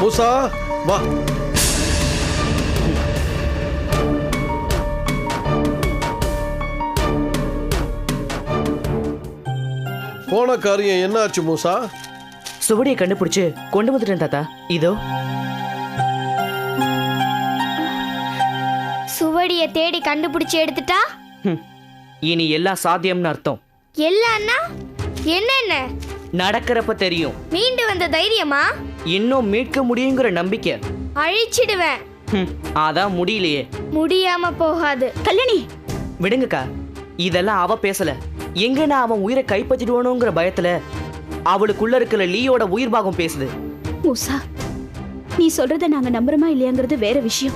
மூசா வா. போன காரியம் என்ன ஆச்சு மூசா? சுவடியை கண்டுபிடிச்சு கொண்டு வந்துட்டேன் தாத்தா. இதோ. சுவடிய தேடி கண்டுபிடிச்சு எடுத்துட்டா? ஹம். இனி எல்லாம் சாத்தியம்னு அர்த்தம். எல்லான்னா? என்னென்ன? நடக்கிறப்ப தெரியும். மீண்டு வந்த தைரியமா? இன்னும் மீட்க முடியுங்கிற நம்பிக்கை. அழிச்சிடுவேன். ஹம், அதான் முடியலையே. முடியாம போகாது. கல்யாணி! விடுங்கக்கா இதெல்லாம் அவ பேசல. எங்க நான் அவன் உயிரை கைப்பற்றிடுவானோங்கிற பயத்துல அவளுக்குள்ள இருக்கிற லீயோட உயிர் பாகம் பேசுது. மூசா நீ சொல்றத நாங்க நம்புறோமா இல்லையாங்கிறது வேற விஷயம்.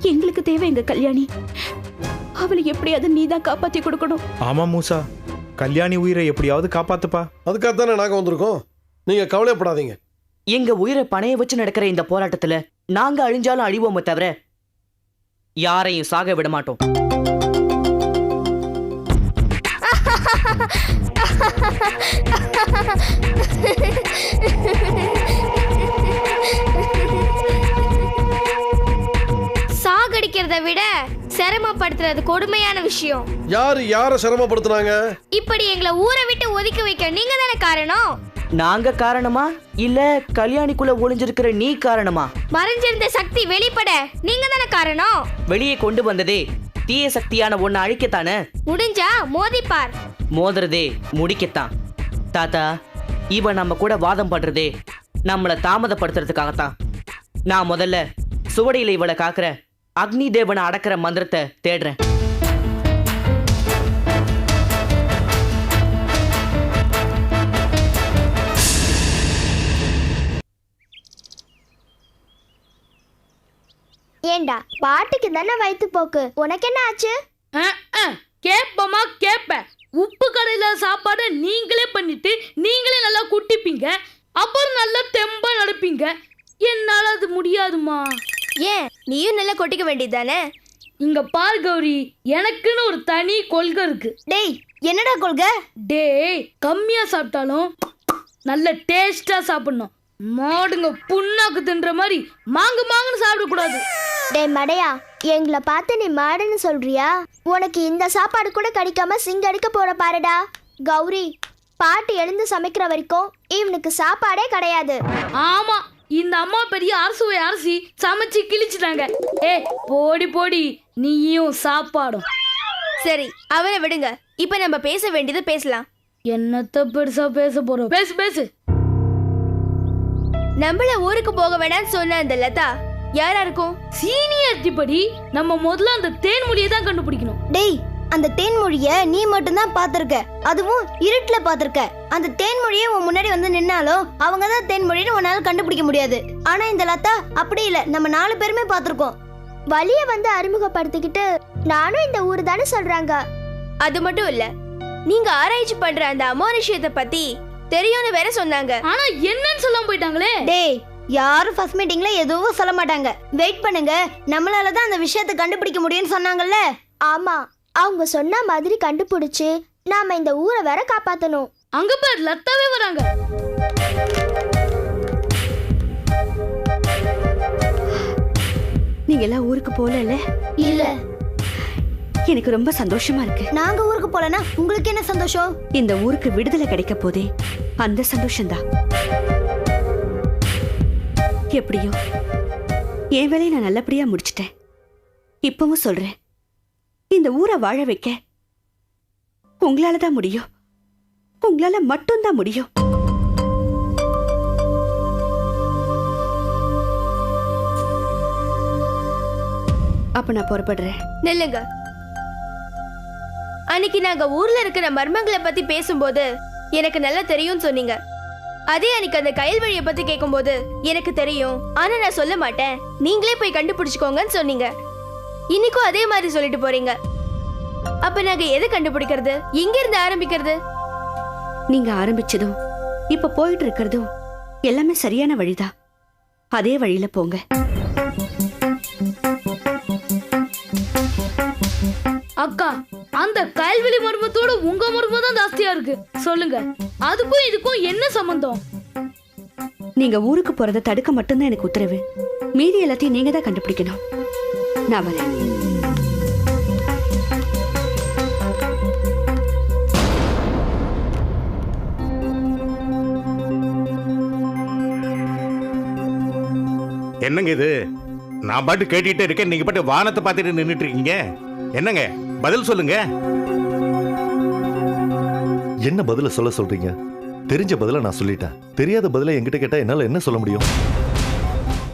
எங்களுக்கு தேவை எங்க கல்யாணி. அவளை எப்படியாவது நீ தான் காப்பாத்தி கொடுக்கணும். ஆமா மூசா கல்யாணி உயிரை எப்படியாவது காப்பாத்துப்பா. அதுக்காக தானே நாங்கள் வந்திருக்கோம்? நீங்கள் கவலைப்படாதீங்க. எங்க உயிரை பணைய வச்சு நடக்கிற இந்த போராட்டத்துல நாங்க அழிஞ்சாலும் அழிவோமே தவிர யாரையும் சாக விட மாட்டோம். சாகடிக்கிறத விட சிரமப்படுத்துறது கொடுமையான விஷயம். யார் யாரை சிரமப்படுத்துனாங்க? இப்படி எங்களை ஊரை விட்டு ஒதுக்கி வைக்க நீங்க தானே காரணம்? நாங்க காரணமா? இல்ல கல்யாணிக்குள்ள ஒளிஞ்சிருக்கிற நீ காரணமா? மறைஞ்சிருந்த சக்தி வெளிப்பட. நீங்க தானே காரணம்? வெளியே கொண்டு வந்ததே. தீய சக்தியான ஒன்ன அழிக்கத்தானே? முடிஞ்சா மோதிப்பார். மோதுறதே முடிக்கத்தான். தாத்தா இவ நம்ம கூட வாதம் பண்றதே நம்மளை தாமதப்படுத்துறதுக்காகத்தான். நான் முதல்ல சுவடியில இவளை காக்குற அக்னி தேவனை அடக்கிற மந்திரத்தை தேடுறேன். ஏண்டா பாட்டுக்கு தானே வயிற்று போக்கு? உனக்கு என்ன ஆச்சு கேப்பமா கேப்பேன் உப்பு கடையில சாப்பாடை நீங்களே பண்ணிட்டு நீங்களே நல்லா குட்டிப்பீங்க. அப்புறம் நல்லா தெம்பா நடப்பீங்க. என்னால அது முடியாதுமா ஏன்? நீயும் நல்லா கொட்டிக்க வேண்டியதானே இங்க பார் கௌரி எனக்குன்னு ஒரு தனி கொள்கை இருக்கு. டேய் என்னடா கொள்கை? டேய் கம்மியா சாப்பிட்டாலும் நல்ல டேஸ்டா சாப்பிடணும். மாடுங்க புண்ணாக்கு தின்ற மாதிரி மாங்கு மாங்குன்னு சாப்பிடக்கூடாது. டேய் மடையா எங்களை பார்த்து நீ மாடுன்னு சொல்றியா? உனக்கு இந்த சாப்பாடு கூட கிடைக்காம சிங்கடிக்க போற பாருடா. கௌரி பாட்டு எழுந்து சமைக்கிற வரைக்கும் இவனுக்கு சாப்பாடே கிடையாது. ஆமா இந்த அம்மா பெரிய அரசுவை அரசி சமைச்சு கிழிச்சிட்டாங்க. ஏ போடி போடி நீயும் சாப்பாடும். சரி அவனை விடுங்க. இப்ப நம்ம பேச வேண்டியது பேசலாம். என்னத்த பெருசா பேச போறோம்? பேசு பேசு. நம்மள ஊருக்கு போக வேணாம்னு சொன்ன அந்த லதா யாரா இருக்கும்? சீனியாரிட்டி படி நம்ம முதல்ல அந்த தேன்மொழியை தான் கண்டுபிடிக்கணும். டேய் அந்த தேன்மொழிய நீ மட்டும்தான் பாத்திருக்க அதுவும் இருட்டுல பாத்திருக்க அந்த தேன்மொழியே உன் முன்னாடி வந்து நின்னாலும் அவங்க தான் தேன்மொழின்னு உன்னால கண்டுபிடிக்க முடியாது. ஆனா இந்த லதா அப்படி இல்ல. நம்ம நாலு பேருமே பாத்திருக்கோம் வழிய வந்து அறிமுகப்படுத்திக்கிட்டு நானும் இந்த ஊர் தானே சொல்றாங்க. அது மட்டும் இல்ல நீங்க ஆராய்ச்சி பண்ற அந்த அமானுஷ்யத்தை பத்தி தெரியும்னு வேற சொன்னாங்க. ஆனா என்னன்னு சொல்லாம போயிட்டாங்களே? டேய் யாரும் ஃபர்ஸ்ட் மீட்டிங்ல எதுவும் சொல்ல மாட்டாங்க. வெயிட் பண்ணுங்க. நம்மளால தான் அந்த விஷயத்தை கண்டுபிடிக்க முடியும்னு சொன்னாங்கல்ல? ஆமா. அவங்க சொன்ன மாதிரி கண்டுபிடிச்சு நாம இந்த ஊரை வேற காப்பாத்தணும். அங்க பேர் லத்தாவே வராங்க. நீங்க எல்லாம் ஊருக்கு போகல இல்ல. எனக்கு ரொம்ப சந்தோஷமா இருக்கு. நாங்க ஊருக்கு போலனா உங்களுக்கு என்ன சந்தோஷம்? இந்த ஊருக்கு விடுதலை கிடைக்க போதே அந்த சந்தோஷம்தான். எப்படியோ? என் வேலையை நான் நல்லபடியா முடிச்சிட்டேன். இப்பவும் சொல்றேன். இந்த ஊரை வாழ வைக்க உங்களால தான் முடியும். உங்களால மட்டும்தான் முடியும். அப்ப நான் புறப்படுறேன். நில்லுங்க. அன்னைக்கு நாங்க ஊர்ல இருக்கிற மர்மங்களை பத்தி பேசும்போது எனக்கு நல்லா தெரியும்னு சொன்னீங்க. அதே அன்னைக்கு அந்த கயல்வழியை பத்தி கேட்கும்போது எனக்கு தெரியும். ஆனா நான் சொல்ல மாட்டேன். நீங்களே போய் கண்டுபிடிச்சுக்கோங்கன்னு சொன்னீங்க. இன்னைக்கும் அதே மாதிரி சொல்லிட்டு போறீங்க. அப்ப நாங்க எதை கண்டுபிடிக்கிறது? எங்க இருந்து ஆரம்பிக்கிறது? நீங்க ஆரம்பிச்சதும் இப்ப போயிட்டு இருக்கிறதும் எல்லாமே சரியான வழிதான். அதே வழியில போங்க. அக்கா அந்த கயல்வெளி மர்மத்தோட உங்க மர்மம் தான் ஜாஸ்தியா இருக்கு. சொல்லுங்க. அதுக்கும் இதுக்கும் என்ன சம்பந்தம்? நீங்க ஊருக்கு போறதை தடுக்க மட்டும்தான் எனக்கு உத்தரவு. மீதி எல்லாத்தையும் நீங்க தான் கண்டுபிடிக்கணும். நான் வரேன். என்னங்க இது? நான் பாட்டு கேட்டுட்டே இருக்கேன். நீங்க பாட்டு வானத்தை பார்த்துட்டு நின்றுட்டு இருக்கீங்க. என்னங்க? பதில் சொல்லுங்க. என்ன பதில சொல்ல சொல்றீங்க? தெரிஞ்ச பதில நான் சொல்லிட்டேன். தெரியாத பதில என்கிட்ட கேட்டா என்னால என்ன சொல்ல முடியும்?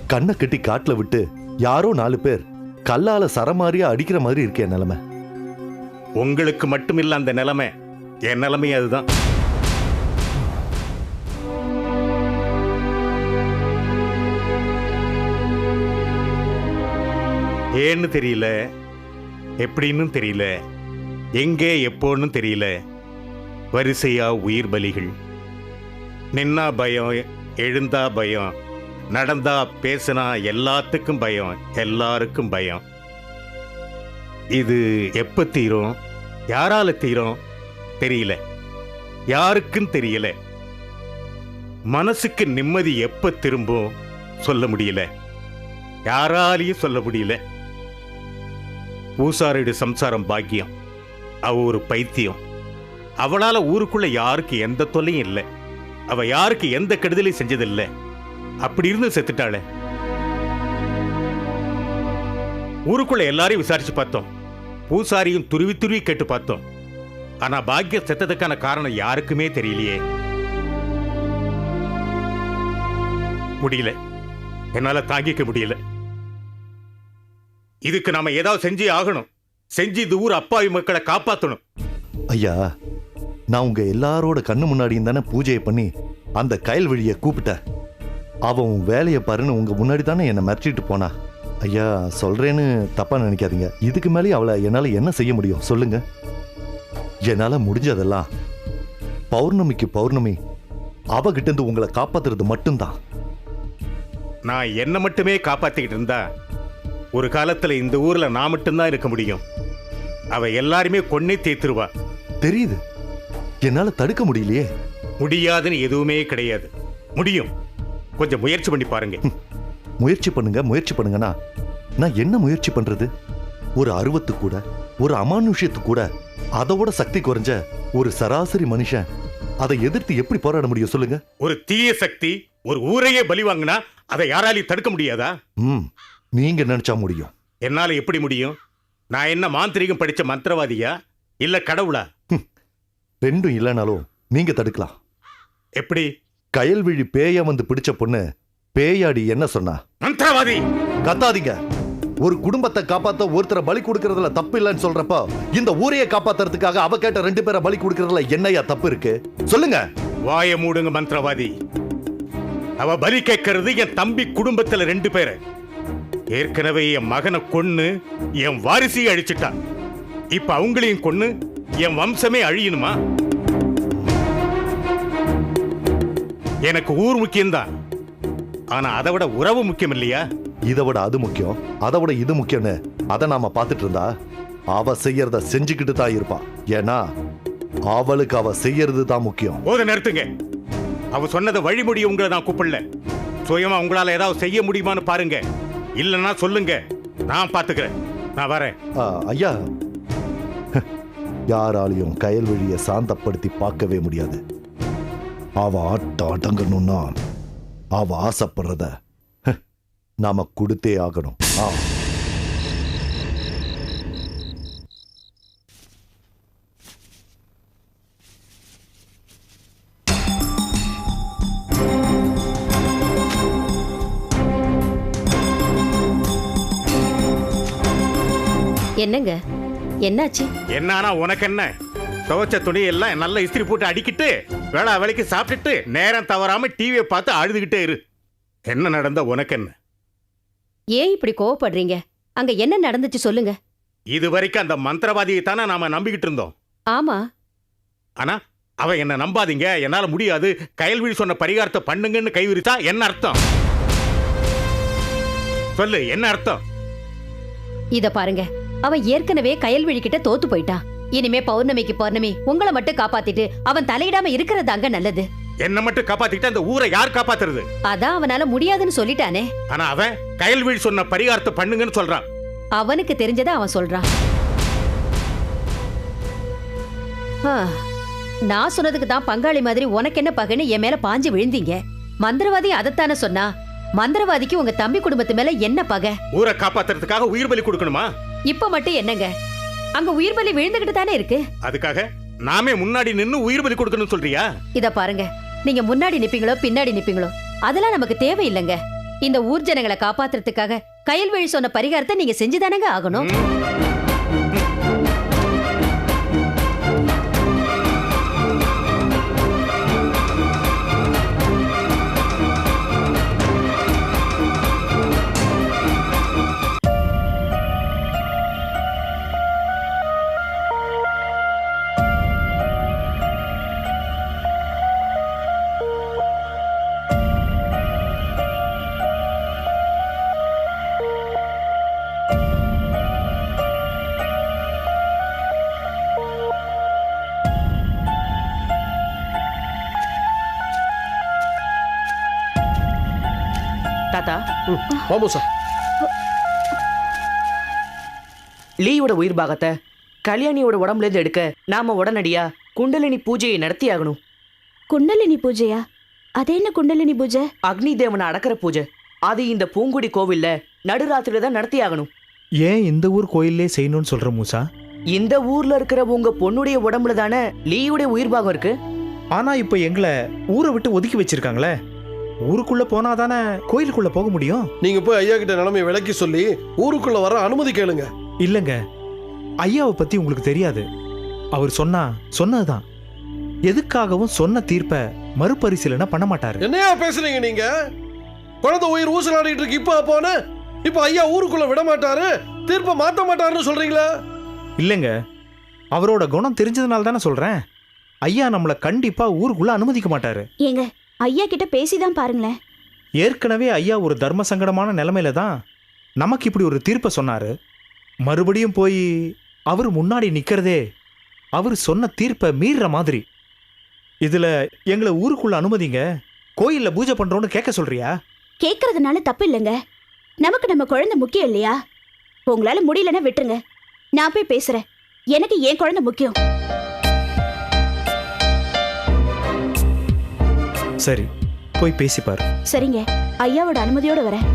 கண்ணை கட்டி காட்டுல விட்டு யாரோ நாலு பேர் கல்லால சரமாரியா அடிக்கிற மாதிரி இருக்கே என் நிலைமை. உங்களுக்கு மட்டும் இல்ல அந்த நிலைமை. என் நிலைமை அதுதான். ஏன்னு தெரியல. எப்படின்னு தெரியல. எங்கே எப்போன்னு தெரியல. வரிசையா உயிர் பலிகள். நின்னா பயம் எழுந்தா பயம். நடந்தா பேசினா எல்லாத்துக்கும் பயம் எல்லாருக்கும் பயம். இது எப்ப தீரும்? யாரால தீரும்? தெரியல. யாருக்கும் தெரியல. மனசுக்கு நிம்மதி எப்ப திரும்பும்? சொல்ல முடியல. யாராலையும் சொல்ல முடியல. பூசாரிடு சம்சாரம் பாக்கியம். அவ ஒரு பைத்தியம். அவளால ஊருக்குள்ள யாருக்கு எந்த தொல்லையும் இல்லை. அவ யாருக்கு எந்த கெடுதலையும் செஞ்சதில்லை. அப்படி இருந்து செத்துட்டாளே. ஊருக்குள்ள எல்லாரையும் விசாரிச்சு பார்த்தோம். பூசாரியும் துருவி துருவி கேட்டு பார்த்தோம். ஆனா பாக்கிய செத்ததுக்கான காரணம் யாருக்குமே தெரியலையே. முடியல. என்னால தாங்கிக்க முடியல. இதுக்கு நாம ஏதாவது செஞ்சே ஆகணும். செஞ்சு இந்த ஊர் அப்பாவி மக்களை காப்பாத்தணும். ஐயா நான் உங்க எல்லாரோட கண்ணு முன்னாடியும் தானே பூஜையை பண்ணி அந்த கயல்வெளியை கூப்பிட்டேன். அவன் உன் வேலையை பாருன்னு உங்க முன்னாடி தானே என்னை மிரட்டிட்டு போனா. ஐயா சொல்றேன்னு தப்பா நினைக்காதீங்க. இதுக்கு மேலே அவளை என்னால என்ன செய்ய முடியும்? சொல்லுங்க. என்னால முடிஞ்சதெல்லாம் பௌர்ணமிக்கு பௌர்ணமி அவகிட்ட இருந்து உங்களை காப்பாத்துறது மட்டும்தான். நான் என்ன மட்டுமே காப்பாத்திக்கிட்டு இருந்தா ஒரு காலத்துல இந்த ஊர்ல நான் மட்டும்தான் இருக்க முடியும். அவ எல்லாருமே கொன்னே தேத்துருவா தெரியுது. என்னால தடுக்க முடியலையே. முடியாதுன்னு எதுவுமே கிடையாது. முடியும். கொஞ்சம் முயற்சி பண்ணி பாருங்க. முயற்சி பண்ணுங்க முயற்சி பண்ணுங்கன்னா நான் என்ன முயற்சி பண்றது? ஒரு அருவத்து கூட ஒரு அமானுஷ்யத்து கூட அதோட சக்தி குறைஞ்ச ஒரு சராசரி மனுஷன் அதை எதிர்த்து எப்படி போராட முடியும் சொல்லுங்க? ஒரு தீய சக்தி ஒரு ஊரையே பலி வாங்கினா அதை யாராலையும் தடுக்க முடியாதா? ம் நீங்க நினைச்சா முடியும். என்னால எப்படி முடியும்? நான் என்ன மாந்திரிகம் படிச்ச மந்திரவாதியா? இல்ல கடவுளா? ரெண்டும் இல்லைனாலும் நீங்க தடுக்கலாம். எப்படி? கயல்விழி பேய வந்து பிடிச்ச பொண்ணு பேயாடி என்ன சொன்னா? மந்திரவாதி! கத்தாதீங்க. ஒரு குடும்பத்தை காப்பாத்த ஒருத்தரை பலி கொடுக்கறதுல தப்பு இல்லைன்னு சொல்றப்போ இந்த ஊரையே காப்பாத்துறதுக்காக அவ கேட்ட ரெண்டு பேரை பலி கொடுக்கறதுல என்னையா தப்பு இருக்கு? சொல்லுங்க. வாய மூடுங்க மந்திரவாதி. அவ பலி கேட்கறது என் தம்பி குடும்பத்துல ரெண்டு பேரை. ஏற்கனவே என் மகனை கொன்னு என் வாரிசையை அழிச்சிட்டான் இப்ப அவங்களையும் கொன்னு என் வம்சமே அழியணுமா? எனக்கு ஊர் முக்கியம்தான். ஆனா அதை விட உறவு முக்கியம் இல்லையா? இதை விட அது முக்கியம். அதை விட இது முக்கியம்னு அதை நாம பார்த்துட்டு இருந்தா அவ செய்யறத செஞ்சுக்கிட்டு தான் இருப்பா. ஏன்னா அவளுக்கு அவ செய்யறது தான் முக்கியம். போத நிறுத்துங்க. அவ சொன்னதை வழிமுடி உங்களை நான் கூப்பிடல. சுயமா உங்களால ஏதாவது செய்ய முடியுமான்னு பாருங்க. இல்லைன்னா சொல்லுங்க. நான் பார்த்துக்கிறேன் நான் வரேன். ஆ, ஐயா. யாராலையும் கயல்வெளியை சாந்தப்படுத்தி பார்க்கவே முடியாது. அவ ஆட்ட அடங்கணும்னா அவ ஆசைப்படுறத ஹ, நாம கொடுத்தே ஆகணும். ஆ. என்னங்க? என்னாச்சு? என்னன்னா உனக்கு என்ன துவைச்ச துணி எல்லாம் நல்ல இஸ்திரி போட்டு அடிக்கிட்டு வேளா வேலைக்கு சாப்பிட்டுட்டு நேரம் தவறாம டிவியை பார்த்து அழுதுகிட்டே இரு. என்ன நடந்த உனக்கு என்ன ஏன் இப்படி கோவப்படுறீங்க? அங்க என்ன நடந்துச்சு சொல்லுங்க. இது வரைக்கும் அந்த மந்திரவாதியை தானே நாம நம்பிக்கிட்டு இருந்தோம். ஆமா. ஆனா அவ என்ன நம்பாதீங்க என்னால முடியாது கயல்விழி சொன்ன பரிகாரத்தை பண்ணுங்கன்னு கை விரிச்சா என்ன அர்த்தம்? சொல்லு என்ன அர்த்தம்? இத பாருங்க. அவன் ஏற்கனவே கயல்விழி கிட்ட தோத்து போயிட்டான் இனிமே பௌர்ணமிக்கு பௌர்ணமி உங்களை மட்டும் காப்பாத்திட்டு அவன் தலையிடாம இருக்கிறது அங்க நல்லது. என்ன மட்டும் காப்பாத்திக்கிட்டு அந்த ஊரை யார் காப்பாத்துறது? அதான் அவனால முடியாதுன்னு சொல்லிட்டானே. ஆனா அவன் கயல்வீழ் சொன்ன பரிகாரத்தை பண்ணுங்கன்னு சொல்றான். அவனுக்கு தெரிஞ்சதை அவன் சொல்றான். நான் சொன்னதுக்கு தான் பங்காளி மாதிரி உனக்கு என்ன பகைன்னு என் மேல பாஞ்சு விழுந்தீங்க. மந்திரவாதி அதைத்தானே சொன்னா? மந்திரவாதிக்கு உங்க தம்பி குடும்பத்து மேல என்ன பகை? ஊரை காப்பாத்துறதுக்காக உயிர் பலி கொடுக்கணுமா? இப்ப மட்டும் என்னங்க? அங்க உயிர் பலி விழுந்துகிட்டு தானே இருக்கு? அதுக்காக நாமே முன்னாடி நின்னு உயிர் பலி கொடுக்கணும்னு சொல்றியா? இத பாருங்க. நீங்க முன்னாடி நிப்பீங்களோ பின்னாடி நிப்பீங்களோ அதெல்லாம் நமக்கு தேவையில்லைங்க. இந்த ஊர் ஜனங்களை காப்பாத்துறதுக்காக கயல்வழி சொன்ன பரிகாரத்தை நீங்க செஞ்சுதானங்க ஆகணும்? தாத்தா ம், வா மூசா லீயோட உயிர் பாகத்தை கல்யாணியோட உடம்புல இருந்து எடுக்க நாம உடனடியா குண்டலினி பூஜையை நடத்தி ஆகணும் குண்டலினி பூஜையா? அது என்ன குண்டலினி பூஜை? அக்னி தேவனை அடக்கிற பூஜை. அது இந்த பூங்குடி கோவில்ல நடுராத்திரில தான் நடத்தி ஆகணும் ஏன் இந்த ஊர் கோயிலே செய்யணும்னு சொல்ற மூசா? இந்த ஊர்ல இருக்கிற உங்க பொண்ணுடைய உடம்புல தானே லீயுடைய உயிர் பாகம் இருக்கு? ஆனா இப்ப எங்களை ஊரை விட்டு ஒதுக்கி வச்சிருக்காங்களே. ஊருக்குள்ள போனா தானே கோயிலுக்குள்ள போக முடியும்? நீங்க போய் ஐயா கிட்ட நிலைமையை விளக்கி சொல்லி ஊருக்குள்ள வர அனுமதி கேளுங்க. இல்லங்க. ஐயாவை பத்தி உங்களுக்கு தெரியாது. அவர் சொன்னா சொன்னதுதான். எதுக்காகவும் சொன்ன தீர்ப்பை மறுபரிசீலனை பண்ண மாட்டாரு. என்னையா பேசுறீங்க நீங்க? குழந்தை உயிர் ஊசலாடிட்டு இருக்கு இப்ப அப்போன்னு இப்ப ஐயா ஊருக்குள்ள விட மாட்டாரு தீர்ப்பை மாத்த மாட்டாருன்னு சொல்றீங்களா? இல்லைங்க. அவரோட குணம் தெரிஞ்சதுனால தானே சொல்றேன். ஐயா நம்மளை கண்டிப்பா ஊருக்குள்ள அனுமதிக்க மாட்டாரு. ஏங்க ஐயா கிட்ட பேசிதான் பாருங்களேன். ஏற்கனவே ஐயா ஒரு தர்ம சங்கடமான நிலைமையில தான் நமக்கு இப்படி ஒரு தீர்ப்பை சொன்னாரு. மறுபடியும் போய் அவர் முன்னாடி நிக்கிறதே அவர் சொன்ன தீர்ப்பை மீறுற மாதிரி. இதுல எங்களை ஊருக்குள்ள அனுமதிங்க கோயில்ல பூஜை பண்றோம்னு கேட்க சொல்றியா? கேக்குறதுனால தப்பு இல்லைங்க. நமக்கு நம்ம குழந்தை முக்கியம் இல்லையா? உங்களால முடியலன்னா விட்டுருங்க. நான் போய் பேசுறேன். எனக்கு என் குழந்தை முக்கியம். சரி போய் பேசிப்பார் சரிங்க. ஐயாவோட அனுமதியோட வரேன்.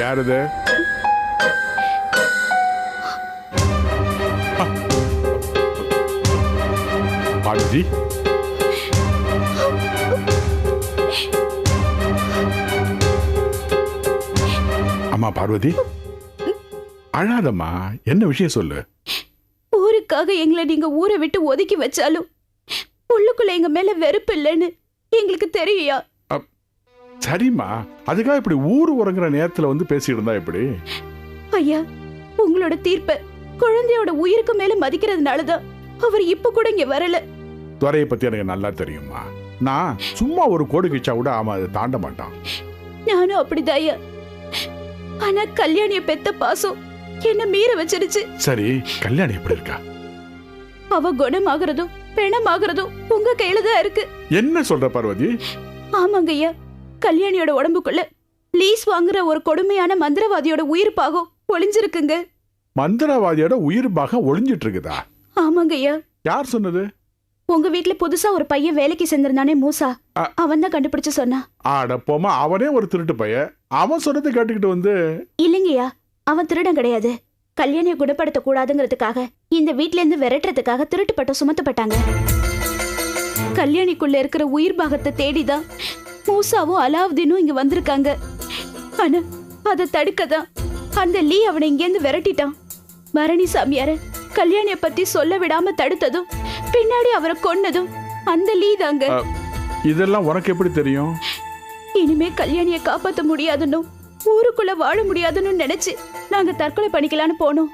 யாருது? பாரதி அம்மா பார்வதி. அழாதம்மா. என்ன விஷயம் சொல்லு? ஊருக்காக எங்களை நீங்க ஊரை விட்டு ஒதுக்கி வச்சாலும் உள்ளுக்குள்ள எங்க மேல வெறுப்பு இல்லைன்னு எங்களுக்கு தெரியா சரிம்மா. அதுக்காக இப்படி ஊர் உறங்குற நேரத்துல வந்து பேசிட்டு இருந்தா எப்படி? ஐயா உங்களோட தீர்ப்ப குழந்தையோட உயிருக்கு மேல மதிக்கிறதுனாலதான் அவர் இப்ப கூட இங்க வரல. துறையை பத்தி எனக்கு நல்லா தெரியுமா நான் சும்மா ஒரு கோடு கிச்சா கூட அவன் அதை தாண்ட மாட்டான். நானும் அப்படிதான் ஐயா. ஆனா கல்யாணிய பெத்த பாசம் என்ன மீற வச்சிருச்சு. சரி கல்யாணி எப்படி இருக்கா? அவ குணமாகறதும் பிணமாகறதும் உங்க கையில தான் இருக்கு. என்ன சொல்ற பார்வதி? ஆமாங்க ஐயா. கல்யாணியோட உடம்புக்குள்ள லீஸ் வாங்குற ஒரு கொடுமையான மந்திரவாதியோட உயிர் பாகம் ஒளிஞ்சிருக்குங்க. மந்திரவாதியோட உயிர் பாகம் ஒளிஞ்சிட்டு இருக்குதா ஆமாங்க ஐயா. யார் சொன்னது? உங்க வீட்ல புதுசா ஒரு பையன் வேலைக்கு சேர்ந்திருந்தானே மூசா. அவன் தான் கண்டுபிடிச்சு சொன்னா. ஆட போமா அவனே ஒரு திருட்டு பைய அவன் சொன்னதை கேட்டுக்கிட்டு வந்து இல்லைங்கய்யா அவன் திருடன் கிடையாது. கல்யாணியை குணப்படுத்த கூடாதுங்கிறதுக்காக இந்த வீட்ல இருந்து விரட்டுறதுக்காக திருட்டு பட்டம் சுமத்தப்பட்டாங்க. கல்யாணிக்குள்ள இருக்கிற உயிர் பாகத்தை தேடிதான் மூசாவும் அலாவுதீனும் இங்க வந்திருக்காங்க. ஆனா அதை தடுக்கதான். அந்த லீ அவனை இங்கேருந்து விரட்டிட்டான். பரணி சாமியார கல்யாணிய பத்தி சொல்ல விடாம தடுத்ததும் பின்னாடி அவரை கொன்னதும் அந்த லீ தாங்க. இதெல்லாம் உனக்கு எப்படி தெரியும்? இனிமே கல்யாணிய காப்பாத்த முடியாதுன்னு ஊருக்குள்ள வாழ முடியாதுன்னு நினைச்சு நாங்க தற்கொலை பண்ணிக்கலான்னு போனோம்.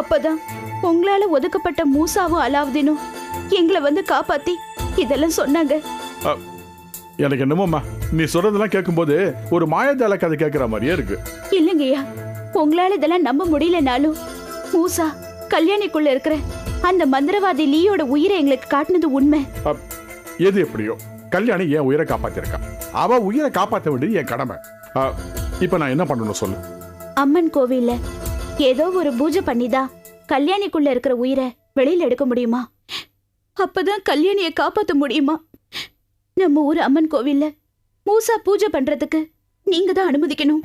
அப்பதான் உங்களால ஒதுக்கப்பட்ட மூசாவும் அலாவுதீனும் எங்களை வந்து காப்பாத்தி இதெல்லாம் சொன்னாங்க. எனக்கு என்னமோம்மா நீ சொல்றதெல்லாம் கேட்கும்போது ஒரு மாயஜால கதை கேட்குற மாதிரியே இருக்கு. இல்லைங்கய்யா உங்களால இதெல்லாம் நம்ப முடியலனாலும் மூசா கல்யாணிக்குள்ள இருக்கிற அந்த மந்திரவாதி லீயோட உயிரை எங்களுக்கு காட்டினது உண்மை. எது எப்படியோ கல்யாணி என் உயிரை காப்பாத்திருக்கா. அவ உயிரை காப்பாற்ற வேண்டியது என் கடமை. இப்ப நான் என்ன பண்ணணும் சொல்லு. அம்மன் கோவில்ல ஏதோ ஒரு பூஜை பண்ணிதான் கல்யாணிக்குள்ள இருக்கிற உயிரை வெளியில எடுக்க முடியுமா? அப்பதான் கல்யாணிய காப்பாத்த முடியுமா? நம்ம ஊர் அம்மன் கோவில்ல மூசா பூஜை பண்றதுக்கு நீங்க தான் அனுமதிக்கணும்.